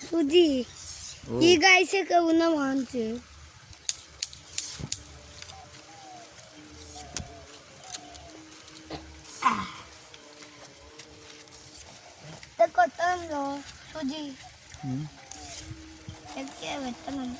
ಸುದಿ ಈಗ ಐಸಕ್ಕೆ ಉನ್ನ ಮಾಂಚು ತಕೊತ್ತಂದು ಸುದಿ ಎಕ್ಕೆ ಬೆತ್ತ ನಾನು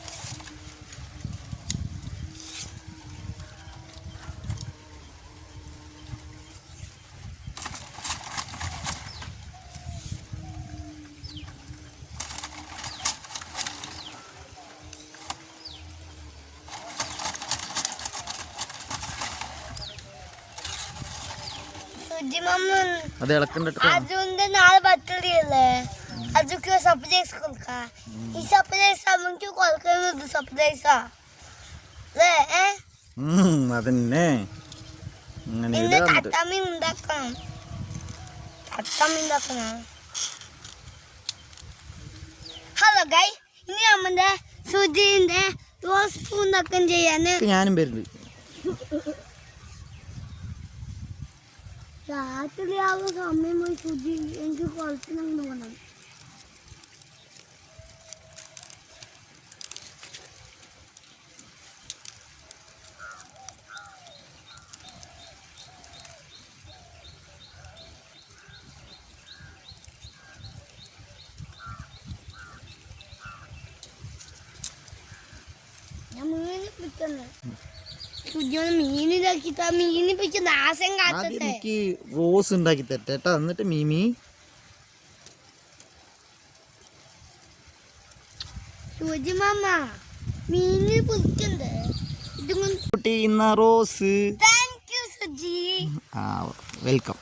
ഹലോ ഗൈ ഇനി നമ്മുടെ സുജിന്റെ റോസ് പൂ ഉണ്ടാക്കാൻ ചെയ്യാന് ഞാനും വരുന്നുണ്ട്. രാത്രി ആവുന്ന സമയം പോയി ശുചി. എനിക്ക് കുളത്തിനങ്ങനെ പോകണം ഞാൻ മീൻ പിടിക്കുന്നത് എനിക്ക് റോസ് ഉണ്ടാക്കി തരട്ടെ എന്നിട്ട് മീമി. കുട്ടി ഇന്ന റോസ്. വെൽക്കം